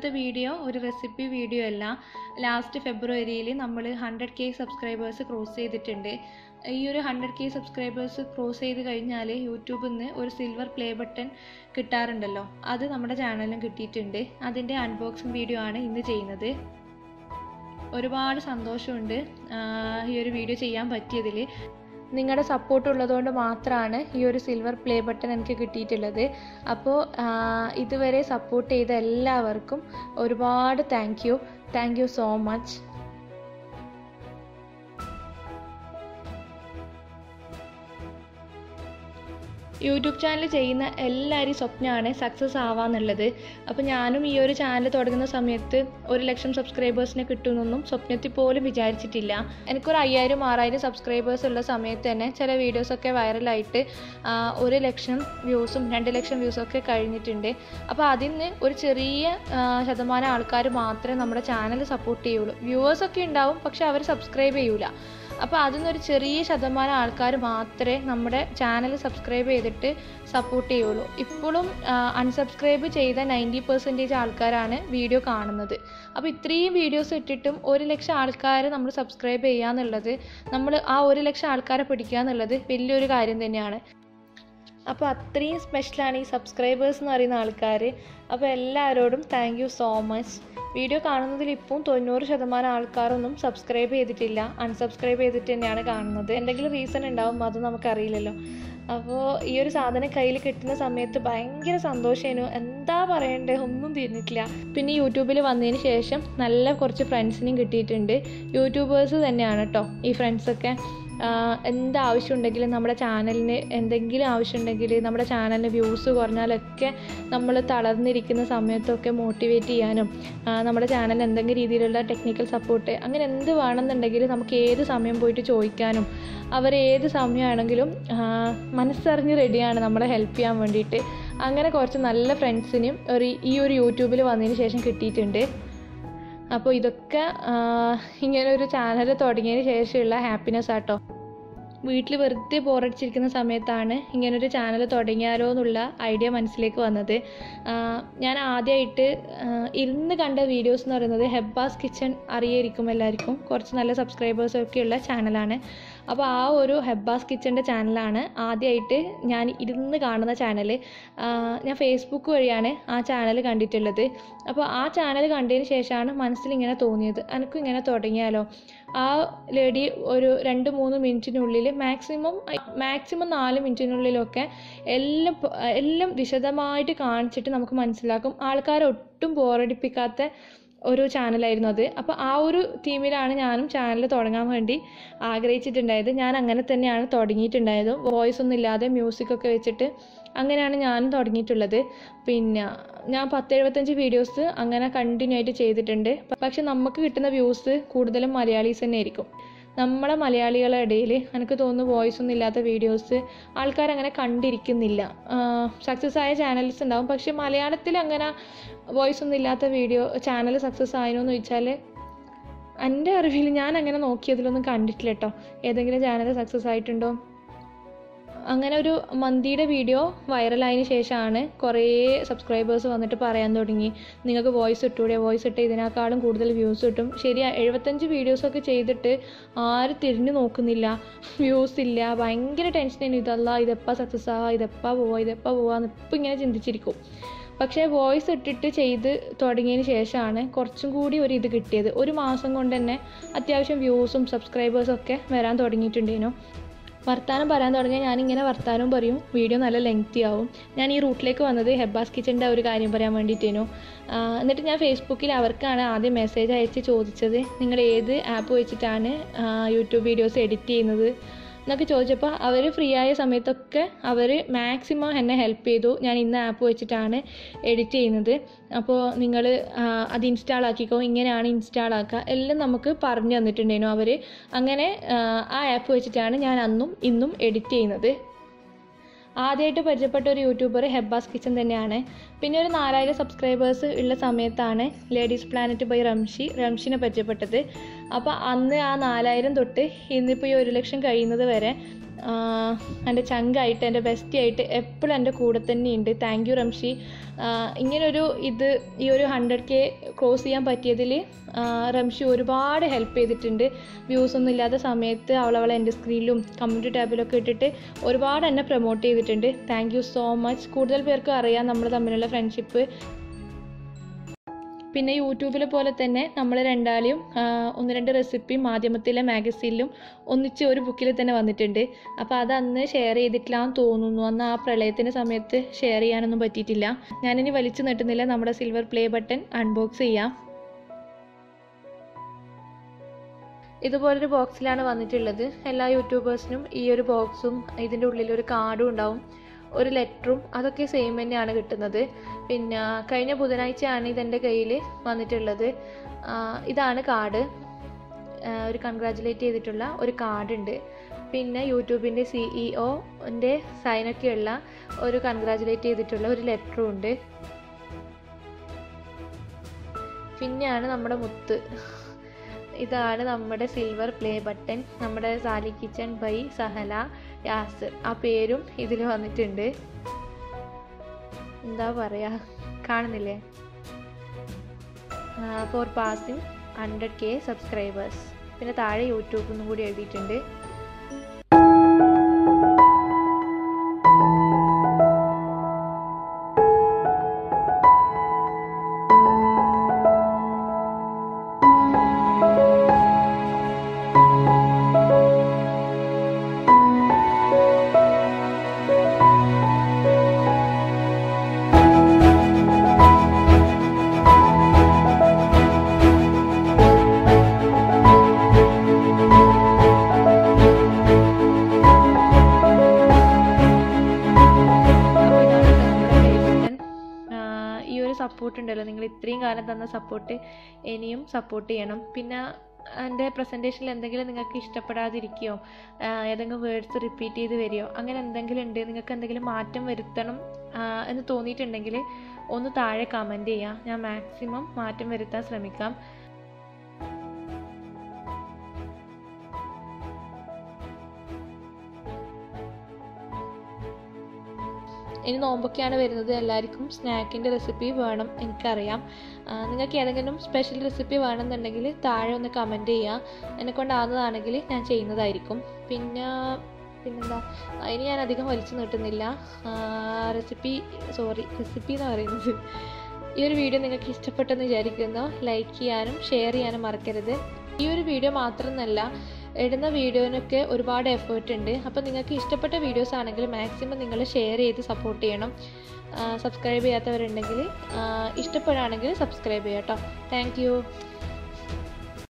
ഇന്നത്തെ വീഡിയോ ഒരു recipe video അല്ല. ലാസ്റ്റ് ഫെബ്രുവരിയിൽ നമ്മൾ ഹൺഡ്രഡ് കെ സബ്സ്ക്രൈബേഴ്സ് ക്രോസ് ചെയ്തിട്ടുണ്ട്. ഈ ഒരു ഹൺഡ്രഡ് കെ സബ്സ്ക്രൈബേഴ്സ് ക്രോസ് ചെയ്ത് കഴിഞ്ഞാൽ യൂട്യൂബിൽ നിന്ന് ഒരു സിൽവർ പ്ലേ ബട്ടൺ കിട്ടാറുണ്ടല്ലോ. അത് നമ്മുടെ ചാനലിലും കിട്ടിയിട്ടുണ്ട്. അതിന്റെ അൺബോക്സിങ് വീഡിയോ ആണ് ഇന്ന് ചെയ്യുന്നത്. ഒരുപാട് സന്തോഷമുണ്ട് ഈ ഒരു വീഡിയോ ചെയ്യാൻ പറ്റിയതിൽ നിങ്ങളുടെ സപ്പോർട്ട് ഉള്ളതുകൊണ്ട് മാത്രമാണ് ഈ ഒരു സിൽവർ പ്ലേ ബട്ടൺ എനിക്ക് കിട്ടിയിട്ടുള്ളത്. അപ്പോൾ ഇതുവരെ സപ്പോർട്ട് ചെയ്ത എല്ലാവർക്കും ഒരുപാട് thank you thank you so much YouTube channel ചെയ്യുന്ന എല്ലാവരും സ്വപ്നമാണ് സക്സസ് ആവാന്നുള്ളത്. അപ്പോൾ ഞാനും ഈ ഒരു ചാനൽ തുടങ്ങുന്ന സമയത്ത് ഒരു ലക്ഷം സബ്സ്ക്രൈബേഴ്സിനെ കിട്ടുമെന്നൊന്നും സ്വപ്നത്തിൽ പോലും വിചാരിച്ചിട്ടില്ല. എനിക്കൊരു അയ്യായിരം ആറായിരം സബ്സ്ക്രൈബേഴ്സ് ഉള്ള സമയത്ത് തന്നെ ചില വീഡിയോസൊക്കെ വൈറലായിട്ട് ഒരു ലക്ഷം വ്യൂസും രണ്ട് ലക്ഷം വ്യൂസും ഒക്കെ കഴിഞ്ഞിട്ടുണ്ട്. അപ്പോൾ അതിൽ നിന്ന് ഒരു ചെറിയ ശതമാനം ആൾക്കാർ മാത്രമേ നമ്മുടെ ചാനൽ സപ്പോർട്ട് ചെയ്യുള്ളൂ. വ്യൂവേഴ്സൊക്കെ ഉണ്ടാവും പക്ഷെ അവർ സബ്സ്ക്രൈബ് ചെയ്യൂല. അപ്പോൾ അതിൽ നിന്നൊരു ചെറിയ ശതമാനം ആൾക്കാർ മാത്രമേ നമ്മുടെ ചാനൽ സബ്സ്ക്രൈബ് ചെയ്തിട്ട് സപ്പോർട്ട് ചെയ്യുള്ളൂ. ഇപ്പോഴും അൺസബ്സ്ക്രൈബ് ചെയ്ത നയന്റി പെർസെന്റേജ് ആൾക്കാരാണ് വീഡിയോ കാണുന്നത്. അപ്പോൾ ഇത്രയും വീഡിയോസ് ഇട്ടിട്ടും ഒരു ലക്ഷം ആൾക്കാർ നമ്മൾ സബ്സ്ക്രൈബ് ചെയ്യുക എന്നുള്ളത് നമ്മൾ ആ ഒരു ലക്ഷം ആൾക്കാരെ പിടിക്കുക എന്നുള്ളത് വലിയൊരു കാര്യം തന്നെയാണ്. അപ്പോൾ അത്രയും സ്പെഷ്യലാണ് ഈ സബ്സ്ക്രൈബേഴ്സ് എന്ന് പറയുന്ന ആൾക്കാർ അപ്പോൾ എല്ലാവരോടും താങ്ക് സോ മച്ച് വീഡിയോ കാണുന്നതിൽ ഇപ്പം തൊണ്ണൂറ് ശതമാനം ആൾക്കാരൊന്നും സബ്സ്ക്രൈബ് ചെയ്തിട്ടില്ല. അൺസബ്സ്ക്രൈബ് ചെയ്തിട്ട് തന്നെയാണ് കാണുന്നത്. എന്തെങ്കിലും റീസൺ ഉണ്ടാവും അത് നമുക്കറിയില്ലല്ലോ. അപ്പോൾ ഈ ഒരു സാധനം കയ്യിൽ കിട്ടുന്ന സമയത്ത് ഭയങ്കര സന്തോഷമായിരുന്നു എന്താ പറയണ്ടേ? ഒന്നും തിരിഞ്ഞിട്ടില്ല. പിന്നെ യൂട്യൂബിൽ വന്നതിന് ശേഷം നല്ല കുറച്ച് ഫ്രണ്ട്സിനെയും കിട്ടിയിട്ടുണ്ട്. യൂട്യൂബേഴ്സ് തന്നെയാണ് കേട്ടോ ഈ ഫ്രണ്ട്സൊക്കെ ആവശ്യമുണ്ടെങ്കിലും നമ്മുടെ ചാനലിന് എന്തെങ്കിലും ആവശ്യമുണ്ടെങ്കിൽ നമ്മുടെ ചാനലിന് വ്യൂസ് കുറഞ്ഞാലൊക്കെ നമ്മൾ തളർന്നിരിക്കുന്ന സമയത്തൊക്കെ മോട്ടിവേറ്റ് ചെയ്യാനും നമ്മുടെ ചാനലിന് എന്തെങ്കിലും രീതിയിലുള്ള ടെക്നിക്കൽ സപ്പോർട്ട് അങ്ങനെ എന്ത് വേണമെന്നുണ്ടെങ്കിൽ നമുക്ക് ഏത് സമയം പോയിട്ട് ചോദിക്കാനും അവർ ഏത് സമയമാണെങ്കിലും മനസ്സറിഞ്ഞ് റെഡിയാണ് നമ്മളെ ഹെൽപ്പ് ചെയ്യാൻ വേണ്ടിയിട്ട്. അങ്ങനെ കുറച്ച് നല്ല ഫ്രണ്ട്സിനും ഒരു ഈ ഒരു യൂട്യൂബിൽ വന്നതിന് ശേഷം കിട്ടിയിട്ടുണ്ട്. അപ്പോൾ ഇതൊക്കെ ഇങ്ങനെ ഒരു ചാനൽ തുടങ്ങിയതിന് ശേഷമുള്ള ഹാപ്പിനെസ് ആട്ടോ. വീട്ടിൽ വെറുതെ ബോറടിച്ചിരിക്കുന്ന സമയത്താണ് ഇങ്ങനൊരു ചാനൽ തുടങ്ങിയാലോ എന്നുള്ള ഐഡിയ മനസ്സിലേക്ക് വന്നത്. ഞാൻ ആദ്യമായിട്ട് ഇരുന്ന് കണ്ട വീഡിയോസ് എന്ന് പറയുന്നത് ഹെബ്ബാസ് കിച്ചൺ അറിയായിരിക്കും എല്ലാവർക്കും. കുറച്ച് നല്ല സബ്സ്ക്രൈബേഴ്സൊക്കെയുള്ള ചാനലാണ് അപ്പോൾ ആ ഒരു ഹെബ്ബാസ് കിച്ചന്റെ ചാനലാണ് ആദ്യമായിട്ട് ഞാൻ ഇരുന്ന് കാണുന്ന ചാനൽ ഞാൻ ഫേസ്ബുക്ക് വഴിയാണ് ആ ചാനൽ കണ്ടിട്ടുള്ളത്. അപ്പോൾ ആ ചാനൽ കണ്ടതിന് ശേഷമാണ് മനസ്സിൽ ഇങ്ങനെ തോന്നിയത്. എനിക്കും ഇങ്ങനെ തുടങ്ങിയാലോ? ആ ലേഡി ഒരു രണ്ട് മൂന്ന് മിനിറ്റിനുള്ളിൽ മാക്സിമം മാക്സിമം നാല് മിനിറ്റിനുള്ളിലൊക്കെ എല്ലാം എല്ലാം വിശദമായിട്ട് കാണിച്ചിട്ട് നമുക്ക് മനസ്സിലാക്കും. ആൾക്കാരെ ഒട്ടും ബോറടിപ്പിക്കാത്ത ഒരു ചാനലായിരുന്നു അത്. അപ്പോൾ ആ ഒരു ടീമിലാണ് ഞാനും ചാനൽ തുടങ്ങാൻ വേണ്ടി ആഗ്രഹിച്ചിട്ടുണ്ടായത്. ഞാൻ അങ്ങനെ തന്നെയാണ് തുടങ്ങിയിട്ടുണ്ടായത്. വോയിസ് ഒന്നും ഇല്ലാതെ മ്യൂസിക് ഒക്കെ വെച്ചിട്ട് അങ്ങനെയാണ് ഞാനും തുടങ്ങിയിട്ടുള്ളത്. പിന്നെ ഞാൻ പത്ത് എഴുപത്തഞ്ച് വീഡിയോസ് അങ്ങനെ കണ്ടിന്യൂ ആയിട്ട് ചെയ്തിട്ടുണ്ട്. പക്ഷെ നമുക്ക് കിട്ടുന്ന വ്യൂസ് കൂടുതലും മലയാളീസ് തന്നെ ആയിരിക്കും നമ്മളെ മലയാളികളുടെ ഇടയിൽ എനിക്ക് തോന്നുന്നു വോയിസ് ഒന്നും ഇല്ലാത്ത വീഡിയോസ് ആൾക്കാരങ്ങനെ കണ്ടിരിക്കുന്നില്ല. സക്സസ് ആയ ചാനൽസ് ഉണ്ടാവും. പക്ഷേ മലയാളത്തിൽ അങ്ങനെ വോയിസ് ഒന്നും ഇല്ലാത്ത വീഡിയോ ചാനൽ സക്സസ് ആയിനോ എന്ന് ചോദിച്ചാൽ എന്റെ അറിവിൽ ഞാൻ അങ്ങനെ നോക്കിയതിലൊന്നും കണ്ടിട്ടില്ല കേട്ടോ ഏതെങ്കിലും ചാനൽ സക്സസ് ആയിട്ടുണ്ടോ? അങ്ങനെ ഒരു മന്തിയുടെ വീഡിയോ വൈറലായതിനു ശേഷമാണ് കുറേ സബ്സ്ക്രൈബേഴ്സ് വന്നിട്ട് പറയാൻ തുടങ്ങി. നിങ്ങൾക്ക് വോയിസ് ഇട്ടൂടെ? വോയിസ് ഇട്ട് ഇതിനേക്കാളും കൂടുതൽ വ്യൂസ് കിട്ടും. ശരിയാ എഴുപത്തഞ്ച് വീഡിയോസൊക്കെ ചെയ്തിട്ട് ആരും തിരിഞ്ഞു നോക്കുന്നില്ല. വ്യൂസ് ഇല്ല. ഭയങ്കര ടെൻഷനായിരുന്നു ഇതല്ല ഇതെപ്പാ സക്സസ് ആവാ ഇതെപ്പാ പോവാ? ഇതെപ്പാ പോവാന്ന് ഇപ്പം ഇങ്ങനെ ചിന്തിച്ചിരിക്കും. പക്ഷേ വോയിസ് ഇട്ടിട്ട് ചെയ്ത് തുടങ്ങിയതിന് ശേഷമാണ് കുറച്ചും കൂടി ഒരു ഇത് കിട്ടിയത്. ഒരു മാസം കൊണ്ട് തന്നെ അത്യാവശ്യം വ്യൂസും സബ്സ്ക്രൈബേഴ്സും ഒക്കെ വരാൻ തുടങ്ങിയിട്ടുണ്ടേനു. വർത്താനം പറയാൻ തുടങ്ങിയാൽ ഞാനിങ്ങനെ വർത്താനം പറയും. വീഡിയോ നല്ല ലെങ്തി ആവും. ഞാൻ ഈ റൂട്ടിലേക്ക് വന്നത് ഹെബ്ബാസ് കിച്ചന്റെ ഒരു കാര്യം പറയാൻ വേണ്ടിയിട്ടേനു എന്നിട്ട് ഞാൻ ഫേസ്ബുക്കിൽ അവർക്കാണ് ആദ്യം മെസ്സേജ് അയച്ച് ചോദിച്ചത്. നിങ്ങൾ ഏത് ആപ്പ് വെച്ചിട്ടാണ് യൂട്യൂബ് വീഡിയോസ് എഡിറ്റ് ചെയ്യുന്നത്? എന്നൊക്കെ ചോദിച്ചപ്പോൾ അവർ ഫ്രീ ആയ സമയത്തൊക്കെ അവർ മാക്സിമം എന്നെ ഹെൽപ്പ് ചെയ്തു. ഞാൻ ഇന്ന ആപ്പ് വെച്ചിട്ടാണ് എഡിറ്റ് ചെയ്യുന്നത്. അപ്പോൾ നിങ്ങൾ അത് ഇൻസ്റ്റാൾ ആക്കിക്കോ. ഇങ്ങനെയാണ് ഇൻസ്റ്റാൾ ആക്കുക എല്ലാം നമുക്ക് പറഞ്ഞു തന്നിട്ടുണ്ടായിരുന്നു അവർ അങ്ങനെ ആ ആപ്പ് വെച്ചിട്ടാണ് ഞാൻ അന്നും ഇന്നും എഡിറ്റ് ചെയ്യുന്നത്. ആദ്യമായിട്ട് പരിചയപ്പെട്ട ഒരു യൂട്യൂബർ ഹെബ്ബാസ് കിച്ചൻ തന്നെയാണ്. പിന്നെ ഒരു നാലായിരം സബ്സ്ക്രൈബേഴ്സ് ഉള്ള സമയത്താണ് ലേഡീസ് പ്ലാനറ്റ് ബൈ റംഷി റംഷിനെ പരിചയപ്പെട്ടത്. അപ്പോൾ അന്ന് ആ നാലായിരം തൊട്ട് ഇന്നിപ്പോൾ ഈ ഒരു ലക്ഷം കഴിയുന്നത് വരെ എന്റെ ചങ്കായിട്ട് എന്റെ ബെസ്റ്റി ആയിട്ട് എപ്പോഴും എന്റെ കൂടെ തന്നെയുണ്ട് താങ്ക് യു റംഷി. ഇങ്ങനൊരു ഇത് ഈ ഒരു ഹൺഡ്രഡ് കെ ക്രോസ് ചെയ്യാൻ പറ്റിയതിൽ റംഷി ഒരുപാട് ഹെൽപ്പ് ചെയ്തിട്ടുണ്ട്. വ്യൂസ് ഒന്നും ഇല്ലാത്ത സമയത്ത് അവളവളെ എന്റെ സ്ക്രീനിലും കമ്മ്യൂണിറ്റി ടാബിലൊക്കെ ഇട്ടിട്ട് ഒരുപാട് എന്നെ പ്രൊമോട്ട് ചെയ്തിട്ടുണ്ട്. താങ്ക് യു സോ മച്ച് കൂടുതൽ പേർക്കും അറിയാം നമ്മൾ തമ്മിലുള്ള ഫ്രണ്ട്ഷിപ്പ് പിന്നെ യൂട്യൂബിലെ പോലെ തന്നെ നമ്മൾ രണ്ടാളെയും ഒന്ന് രണ്ട് റെസിപ്പി മാധ്യമത്തിലെ മാഗസീനിലും ഒന്നിച്ച് ഒരു ബുക്കിൽ തന്നെ വന്നിട്ടുണ്ട്. അപ്പോൾ അത് അന്ന് ഷെയർ ചെയ്തിട്ടില്ലാന്ന് തോന്നുന്നു. അന്ന് ആ പ്രളയത്തിന്റെ സമയത്ത് ഷെയർ ചെയ്യാനൊന്നും പറ്റിയിട്ടില്ല. ഞാനിനി വലിച്ചു നീട്ടുന്നില്ല. നമ്മുടെ സിൽവർ പ്ലേ ബട്ടൺ അൺബോക്സ് ചെയ്യാം. ഇതുപോലൊരു ബോക്സിലാണ് വന്നിട്ടുള്ളത്. എല്ലാ യൂട്യൂബേഴ്സിനും ഈ ഒരു ബോക്സും ഇതിന്റെ ഉള്ളിൽ ഒരു കാർഡും ഉണ്ടാവും. ഒരു ലെറ്ററും അതൊക്കെ സെയിം തന്നെയാണ് കിട്ടുന്നത്. പിന്നെ കഴിഞ്ഞ ബുധനാഴ്ചയാണ് ഇതെന്റെ കയ്യിൽ വന്നിട്ടുള്ളത്. ഇതാണ് കാർഡ് ഒരു കൺഗ്രാജുലേറ്റ് ചെയ്തിട്ടുള്ള ഒരു കാർഡ് ഉണ്ട്. പിന്നെ യൂട്യൂബിന്റെ സിഇഒന്റെ സൈനൊക്കെയുള്ള ഒരു കൺഗ്രാജുലേറ്റ് ചെയ്തിട്ടുള്ള ഒരു ലെറ്ററും ഉണ്ട്. പിന്നെയാണ് നമ്മുടെ മുത്ത്. ഇതാണ് നമ്മുടെ സിൽവർ പ്ലേ ബട്ടൺ നമ്മുടെ സാലി കിച്ചൺ ബൈ സഹല യാസർ ആ പേരും ഇതിൽ വന്നിട്ടുണ്ട്. എന്താ പറയാ കാണുന്നില്ലേ? Four passing hundred K subscribers പിന്നെ താഴെ യൂട്യൂബിൽ നിന്നും കൂടി എഴുതിയിട്ടുണ്ട്. ഒരു സപ്പോർട്ട് ഉണ്ടല്ലോ നിങ്ങൾ ഇത്രയും കാലം തന്ന സപ്പോർട്ട് ഇനിയും സപ്പോർട്ട് ചെയ്യണം. പിന്നെ എന്റെ പ്രസന്റേഷനിൽ എന്തെങ്കിലും നിങ്ങൾക്ക് ഇഷ്ടപ്പെടാതിരിക്കുകയോ ഏതെങ്കിലും വേർഡ്സ് റിപ്പീറ്റ് ചെയ്ത് വരികയോ അങ്ങനെ എന്തെങ്കിലും ഉണ്ട് നിങ്ങൾക്ക് എന്തെങ്കിലും മാറ്റം വരുത്തണം എന്ന് തോന്നിയിട്ടുണ്ടെങ്കിൽ ഒന്ന് താഴെ കമന്റ് ചെയ്യാം ഞാൻ മാക്സിമം മാറ്റം വരുത്താൻ ശ്രമിക്കാം. ഇനി നോമ്പൊക്കെയാണ് വരുന്നത്. എല്ലാവർക്കും സ്നാക്കിന്റെ റെസിപ്പി വേണം എനിക്കറിയാം. നിങ്ങൾക്ക് ഏതെങ്കിലും സ്പെഷ്യൽ റെസിപ്പി വേണമെന്നുണ്ടെങ്കിൽ താഴെ ഒന്ന് കമന്റ് ചെയ്യുക എന്നെ കൊണ്ടാകുന്നതാണെങ്കിൽ ഞാൻ ചെയ്യുന്നതായിരിക്കും. പിന്നെ പിന്നെന്താ? ഇനി ഞാൻ അധികം വലിച്ചു നീട്ടുന്നില്ല. റെസിപ്പി സോറി റെസിപ്പി എന്ന് പറയുന്നത്. ഈ ഒരു വീഡിയോ നിങ്ങൾക്ക് ഇഷ്ടപ്പെട്ടെന്ന് വിചാരിക്കുന്നു. ലൈക്ക് ചെയ്യാനും ഷെയർ ചെയ്യാനും മറക്കരുത്. ഈ ഒരു വീഡിയോ മാത്രമെന്നല്ല ഇടുന്ന വീഡിയോനൊക്കെ ഒരുപാട് എഫേർട്ട് ഉണ്ട്. അപ്പോൾ നിങ്ങൾക്ക് ഇഷ്ടപ്പെട്ട വീഡിയോസ് ആണെങ്കിൽ മാക്സിമം നിങ്ങൾ ഷെയർ ചെയ്ത് സപ്പോർട്ട് ചെയ്യണം. സബ്സ്ക്രൈബ് ചെയ്യാത്തവരുണ്ടെങ്കിൽ ഇഷ്ടപ്പെടുകയാണെങ്കിൽ സബ്സ്ക്രൈബ് ചെയ്യാം കേട്ടോ താങ്ക്